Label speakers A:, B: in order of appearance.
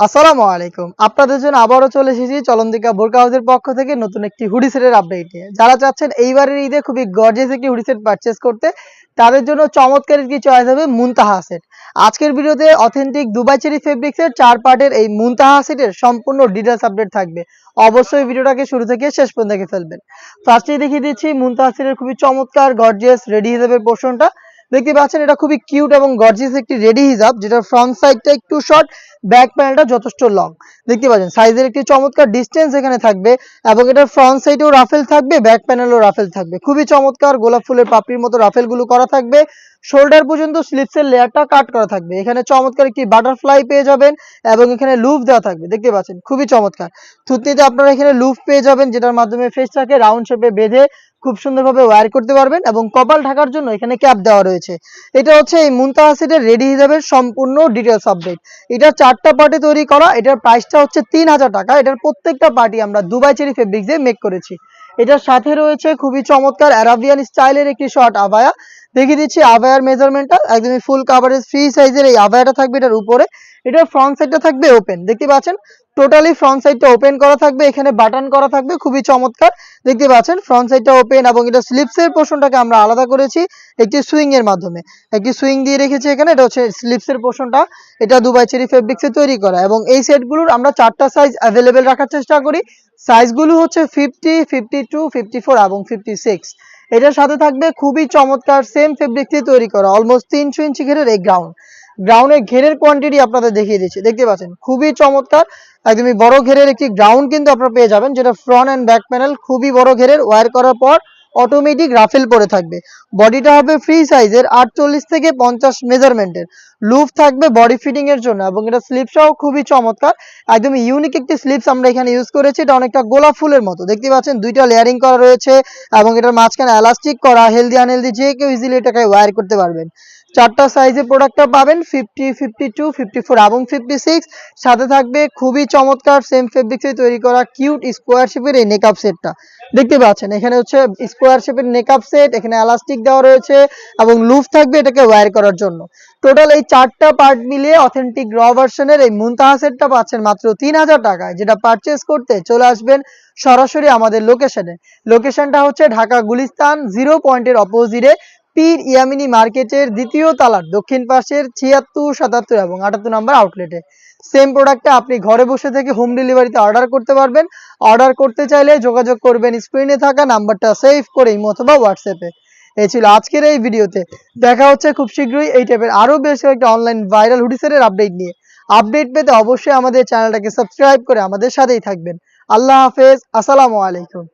A: আসসালামু আলাইকুম। আপনাদের জন্য আবারও চলে এসেছি চলন্তিকা বোরকা হাউসের পক্ষ থেকে নতুন একটি হুডি সেটের আপডেট নিয়ে। যারা চাচ্ছেন এইবারের ঈদে খুবই গর্জিয়াস একটি হুডি সেট পারচেস করতে, তাদের জন্য চমৎকার একটি চয়েস হবে মুনতাহা সেট। আজকের ভিডিওতে অথেন্টিক দুবাই চেরি ফেব্রিক্সের চার পার্টের এই মুনতাহা সেটের সম্পূর্ণ ডিটেলস আপডেট থাকবে। অবশ্যই ভিডিওটাকে শুরু থেকে শেষ পর্যন্ত দেখে ফেলবেন। ফার্স্টেই দেখিয়ে দিচ্ছি মুনতাহা সেটের খুবই চমৎকার গর্জিয়াস রেডি হিসাবের পোর্শনটা। দেখতে পাচ্ছেন, এটা খুবই কিউট এবং গর্জিয়াস একটি রেডি হিসাব যেটা ফ্রন্ট সাইডটা একটু শর্ট ব্যাক প্যানেলটা যথেষ্ট লং দেখতে পাচ্ছেন সাইজের একটি চমৎকার ডিস্টেন্স এখানে থাকবে এবং এটার ফ্রন্ট সাইডেও রাফেল থাকবে ব্যাক প্যানেলও রাফেল থাকবে। খুবই চমৎকার, গোলাপ ফুলের পাপড়ির মতো রাফেলগুলো করা থাকবে। শোল্ডার পর্যন্ত স্লিপসের লেয়ারটা কাট করা থাকবে। এখানে চমৎকার একটি বাটারফ্লাই পেয়ে যাবেন এবং এখানে লুপ দেওয়া থাকবে। দেখতে পাচ্ছেন, খুবই চমৎকার। থুতনিতে আপনারা এখানে লুপ পেয়ে যাবেন, যেটার মাধ্যমে ফেসটাকে রাউন্ড শেপে বেঁধে খুব সুন্দরভাবে ওয়্যার করতে পারবেন এবং কপাল ঢাকার জন্য এখানে ক্যাপ দেওয়া রয়েছে। এটা হচ্ছে এই মুনতাহা রেডি হিসাবে সম্পূর্ণ ডিটেলস আপডেট এটা চারটা পার্টে তৈরি করা, এটার প্রাইসটা হচ্ছে তিন হাজার টাকা। এটার প্রত্যেকটা পার্টি আমরা দুবাই চেরি ফেব্রিক দিয়ে মেক করেছি। এটার সাথে রয়েছে খুবই চমৎকার অ্যারাবিয়ান স্টাইলের একটি শর্ট আবায়া দেখিয়ে দিচ্ছি আবায়ার মেজারমেন্টটা একদমই ফুল কাভারেজ ফ্রি সাইজের এই আবায়াটা থাকবে এটার উপরে। এটার ফ্রন্ট সাইডটা থাকবে ওপেন দেখতে পাচ্ছেন? টোটালি ফ্রন্ট সাইডটা ওপেন করা থাকবে, এখানে বাটন করা থাকবে, খুবই চমৎকার। দেখতে পাচ্ছেন? ফ্রন্ট সাইডটা ওপেন এবং এটা স্লিপসের পোর্শনটাকে আমরা আলাদা করেছি একটি সুইং এর মাধ্যমে। একটি সুইং দিয়ে রেখেছি এখানে, এটা হচ্ছে স্লিপসের পোর্শনটা এটা দুবাই চেরি ফেব্রিক্সে তৈরি করা এবং এই সেটগুলোর আমরা চারটা সাইজ অ্যাভেলেবেল রাখার চেষ্টা করি। সাইজগুলো হচ্ছে fifty fifty two fifty four এবং ফিফটি সিক্স এটার সাথে থাকবে খুবই চমৎকার সেম ফেব্রিক দিয়ে তৈরি করা অলমোস্ট তিনশো ইঞ্চি ঘেরের এই গ্রাউন্ড গ্রাউন্ডের ঘেরের কোয়ান্টিটি আপনাদের দেখিয়ে দিচ্ছি, দেখতে পাচ্ছেন? খুবই চমৎকার, একদমই বড় ঘেরের একটি গ্রাউন্ড কিন্তু আপনারা পেয়ে যাবেন, যেটা ফ্রন্ট অ্যান্ড ব্যাক প্যানেল খুবই বড় ঘেরের ওয়ার করার পর অটোমেটিক রাফেল পরে থাকবে। বডিটা হবে ফ্রি সাইজের আটচল্লিশ থেকে পঞ্চাশ মেজারমেন্টের লুফ থাকবে বডি ফিটিং এর জন্য এবং এটা স্লিপসটাও খুবই চমৎকার। একদম ইউনিক একটি স্লিপস আমরা এখানে ইউজ করেছি। এটা অনেকটা গোলাপ ফুলের মতো। দেখতে পাচ্ছেন দুইটা লেয়ারিং করা রয়েছে এবং এটার মাঝখানে এলাস্টিক করা হেলদি আনহেলদি যে কেউ ইজিলি এটাকে ওয়্যার করতে পারবেন। চারটা সাইজে প্রোডাক্টটা পাবেন fifty fifty two fifty four এবং ফিফটি সিক্স সাথে থাকবে খুবই চমৎকার সেম ফেব্রিক্সে তৈরি করা কিউট স্কোয়ার শেপের এই নেকআপ সেটটা দেখতে পাচ্ছেন, এখানে হচ্ছে স্কোয়ার শেপের নেকআপ সেট এখানে এলাস্টিক দেওয়া রয়েছে এবং লুফ থাকবে এটাকে ওয়্যার করার জন্য। টোটাল এই চারটা পার্ট মিলিয়ে অথেন্টিক র ভার্সনের এই মুনতাহা সেটটা পাচ্ছেন মাত্র তিন হাজার টাকায়, যেটা পারচেস করতে চলে আসবেন সরাসরি আমাদের লোকেশনে লোকেশনটা হচ্ছে ঢাকা গুলিস্তান জিরো পয়েন্টের অপোজিটে পীর ইয়ামিনী মার্কেটের দ্বিতীয় তালার দক্ষিণ পাশের ছিয়াত্তর, সাতাত্তর এবং আটাত্তর নম্বর আউটলেটে সেম প্রোডাক্টটা আপনি ঘরে বসে থেকে হোম ডেলিভারিতে অর্ডার করতে পারবেন। অর্ডার করতে চাইলে যোগাযোগ করবেন স্ক্রিনে থাকা নাম্বারটা সেভ করে ইমো অথবা হোয়াটসঅ্যাপে এই ছিল আজকের এই ভিডিওতে। দেখা হচ্ছে খুব শীঘ্রই এই টাইপের আরও বেশ কয়েকটা অনলাইন ভাইরাল হুডিসের আপডেট নিয়ে। আপডেট পেতে অবশ্যই আমাদের চ্যানেলটাকে সাবস্ক্রাইব করে আমাদের সাথেই থাকবেন। আল্লাহ হাফেজ, আসসালামু আলাইকুম।